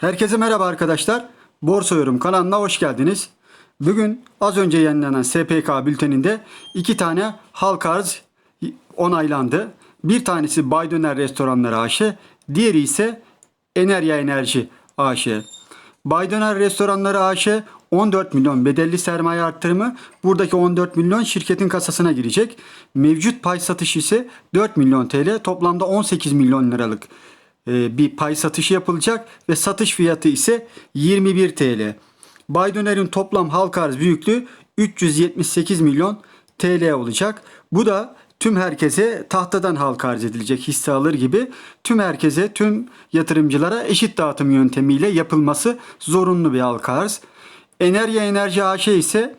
Herkese merhaba arkadaşlar. Borsa Yorum kanalına hoş geldiniz. Bugün az önce yayınlanan SPK bülteninde iki tane halka arz onaylandı. Bir tanesi Baydöner Restoranları AŞ, diğeri ise Enerya Enerji AŞ. Baydöner Restoranları AŞ 14 milyon bedelli sermaye arttırımı. Buradaki 14 milyon şirketin kasasına girecek. Mevcut pay satışı ise 4 milyon TL. Toplamda 18 milyon liralık bir pay satışı yapılacak ve satış fiyatı ise 21 TL. Baydöner'in toplam halka arz büyüklüğü 378 milyon TL olacak. Bu da tüm herkese tahtadan halka arz edilecek hisse alır gibi tüm herkese tüm yatırımcılara eşit dağıtım yöntemiyle yapılması zorunlu bir halka arz. Enerya Enerji AŞ ise e,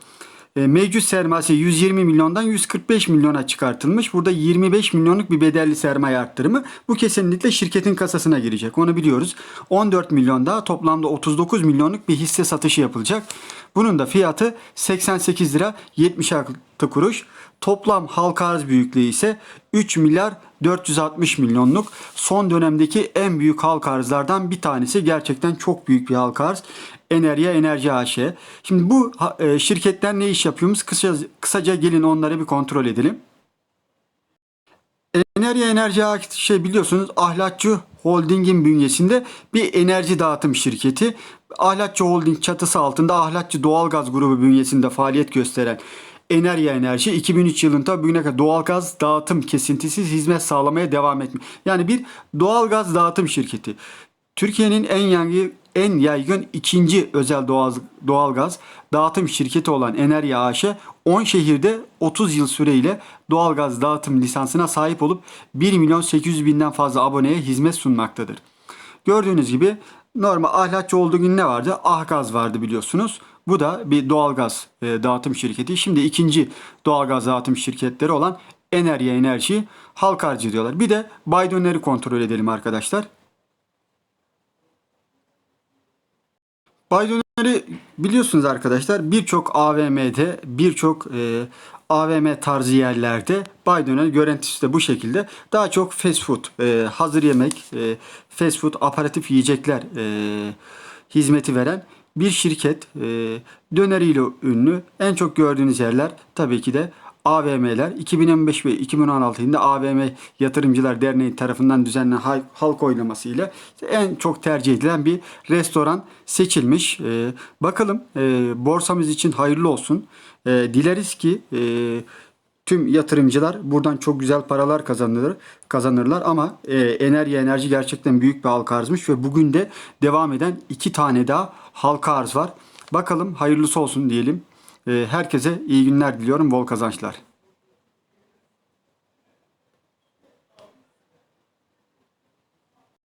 mevcut sermayesi 120 milyondan 145 milyona çıkartılmış. Burada 25 milyonluk bir bedelli sermaye arttırımı. Bu kesinlikle şirketin kasasına girecek. Onu biliyoruz. 14 milyon daha toplamda 39 milyonluk bir hisse satışı yapılacak. Bunun da fiyatı 88 lira 76 kuruş. Toplam halka arz büyüklüğü ise 3 milyar 460 milyonluk. Son dönemdeki en büyük halka arzlardan bir tanesi. Gerçekten çok büyük bir halka arz. Enerya Enerji AŞ. Şimdi bu e, şirketler ne iş yapıyormuş? Kısaca, kısaca gelin onları bir kontrol edelim. Enerya Enerji AŞ biliyorsunuz Ahlatçı Holding'in bünyesinde bir enerji dağıtım şirketi. Ahlatçı Holding çatısı altında Ahlatçı Doğalgaz Grubu bünyesinde faaliyet gösteren Enerya Enerji 2003 yılında bugüne kadar doğalgaz dağıtım kesintisiz hizmet sağlamaya devam etmiş. Yani bir doğalgaz dağıtım şirketi. Türkiye'nin en yaygın en yaygın ikinci özel doğal, doğalgaz dağıtım şirketi olan Enerya AŞ 10 şehirde 30 yıl süreyle doğalgaz dağıtım lisansına sahip olup 1 milyon 800 binden fazla aboneye hizmet sunmaktadır. Gördüğünüz gibi normal ahlatçı olduğu gün ne vardı? Ahgaz vardı biliyorsunuz. Bu da bir doğalgaz e, dağıtım şirketi. Şimdi ikinci doğalgaz dağıtım şirketleri olan Enerya Enerji halka arz ediyorlar. Bir de Baydönler'i kontrol edelim arkadaşlar. Baydöner'i biliyorsunuz arkadaşlar birçok AVM'de birçok e, AVM tarzı yerlerde Baydöner görüntüsü de bu şekilde daha çok fast food, e, hazır yemek, e, fast food, aparatif yiyecekler e, hizmeti veren bir şirket. E, döneriyle ünlü. En çok gördüğünüz yerler tabii ki de AVM'ler 2015 ve 2016 yılında AVM Yatırımcılar Derneği tarafından düzenlenen hal- halk oylaması ile en çok tercih edilen bir restoran seçilmiş. Ee, bakalım e, borsamız için hayırlı olsun. Ee, dileriz ki e, tüm yatırımcılar buradan çok güzel paralar kazanır kazanırlar ama e, enerji enerji gerçekten büyük bir halka arzmış ve bugün de devam eden iki tane daha halka arz var. Bakalım hayırlısı olsun diyelim. Ee, Herkese iyi günler diliyorum, bol kazançlar.